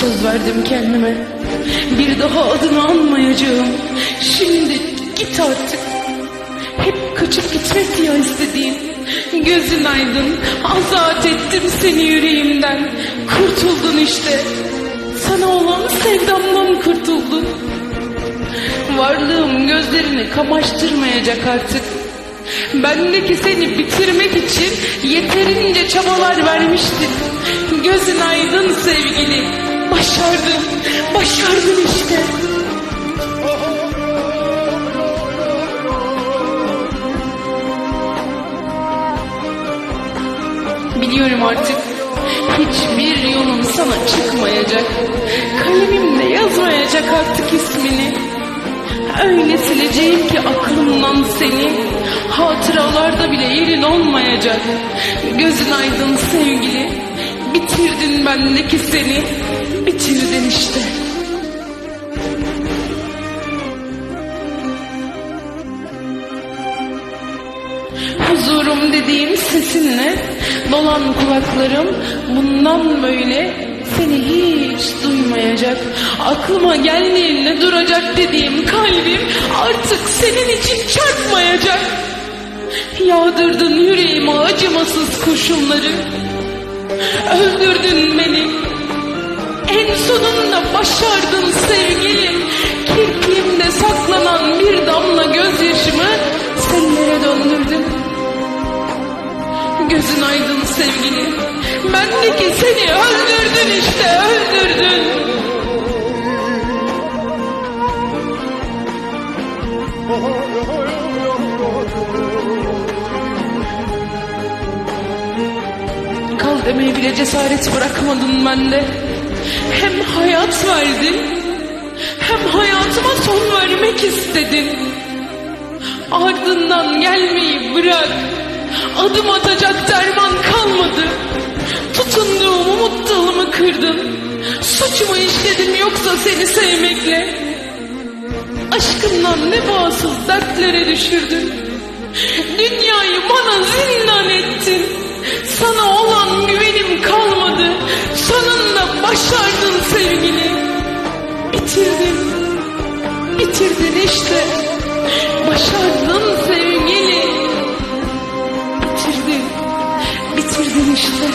Söz verdim kendime. Bir daha adını anmayacağım. Şimdi git artık. Hep kaçıp gitmek ya istediğin. Gözün aydın. Azat ettim seni yüreğimden. Kurtuldun işte. Sana olan sevdamdan kurtuldun. Varlığım gözlerini kamaştırmayacak artık. Bendeki seni bitirmek için yeterince çabalar vermiştim. Gözün aydın sevgili. Başardın. Başardın işte. Biliyorum artık hiçbir yolun sana çıkmayacak. Kalemimle yazmayacak artık ismini. Öyle sileceğim ki aklımdan seni Hatıralarda bile yerin olmayacak Gözün aydın sevgili Bitirdin bendeki seni Bitirdin işte. Huzurum dediğim sesinle Dolan kulaklarım Bundan böyle seni hiç duymayacak. Aklıma geldiğinde duracak dediğim kalbim Artık senin için çarpmayacak Yağdırdın yüreğime acımasız kurşunları Öldürdün beni En sonunda başardın sevgilim. Kirpiğimde saklanan bir damla gözyaşımı Sellere döndürdün? Gözün aydın sevgili Bendeki seni öldürdün işte öldürdün. Kal demeye bile cesaret bırakmadın bende Hem hayat verdin Hem hayatıma son vermek istedin. Ardından gelmeyi bırak Adım atacak derman kalmadı. Tutunduğum umut dalımı kırdın. Suç mu işledim yoksa seni sevmekle. Aşkından ne bağımsız dertlere düşürdün. Dünyayı bana zindan ettin Bitirdin Bitirdin işte. Başardın sevgili Bitirdin. Bitirdin işte